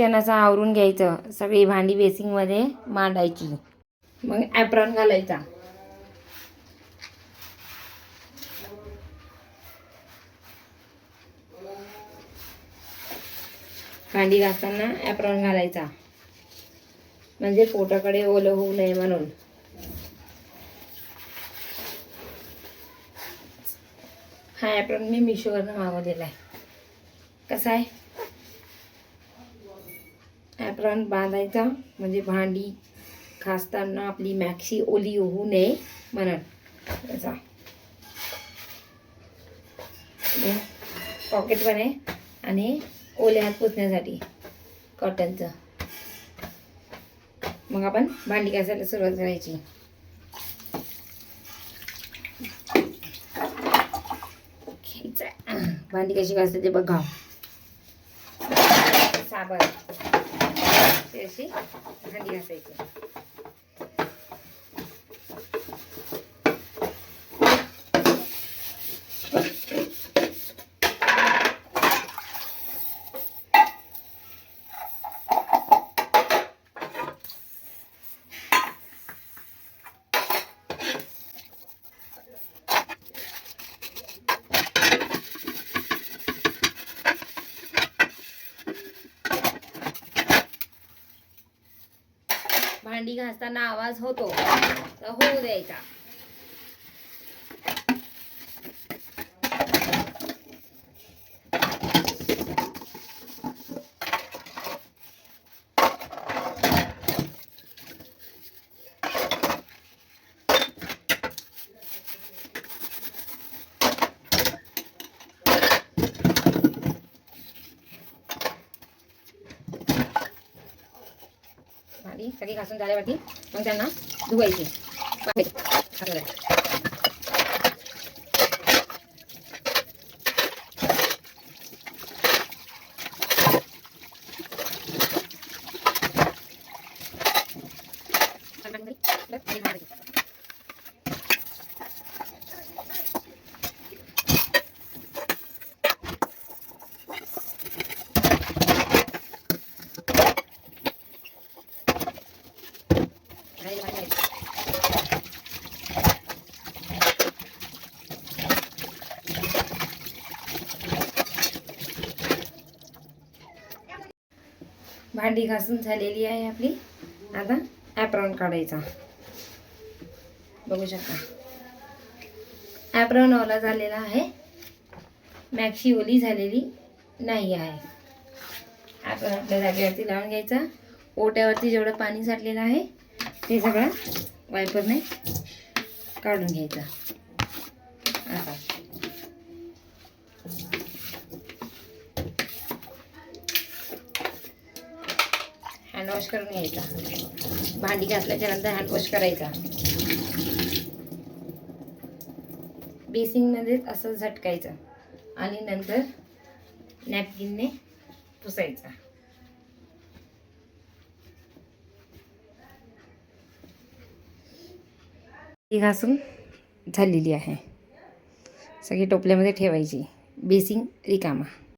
किचनाचं आवरून घ्यायचं. सगळी भांडी बेसिंगमध्ये मांडायची. मग ॲप्रॉन घालायचा. भांडी घासताना ॲप्रॉन घालायचा. म्हणजे पोटाकडे ओलं होऊ नये म्हणून. हा ॲप्रॉन मी मिशोवरनं मागवलेला आहे. कसा आहे? ॲप्रॉन बांधायचा. म्हणजे भांडी खासताना आपली मॅक्सी ओली होऊ नये म्हणून. असा पॉकेट पण आहे आणि ओले हात पुसण्यासाठी कॉटनचं मग आपण भांडी घासायला सुरुवात करायची. भांडी कशी घासते ते बघा. साबण. ते अशी भांडी घासायची भांडी घासताना आवाज होतो. तर होऊ द्यायचा. भांडी सगळी घासून झाल्यावरती मग त्यांना धुवायची. भांडी घासून झालेली आहे आपली. आता ॲप्रॉन काढायचा. बघू शकता. ॲप्रॉन ओला झालेला आहे. मॅक्सी ओली झालेली नाही आहे. ॲप्रॉन आपल्या जागेवरती लावून घ्यायचा. ओट्यावरती जेवढं पाणी साठलेलं आहे ते सगळं वायपरने काढून घ्यायचं. हँडवॉश करून घ्यायचा. भांडी घातल्याच्या नंतर हँडवॉश करायचा. बेसिंगमध्येच असं झटकायचं आणि नंतर नॅपकिनने पुसायचा. ती घासून झालेली आहे. सगळी टोपल्यामध्ये ठेवायची. बेसिंग रिकामा.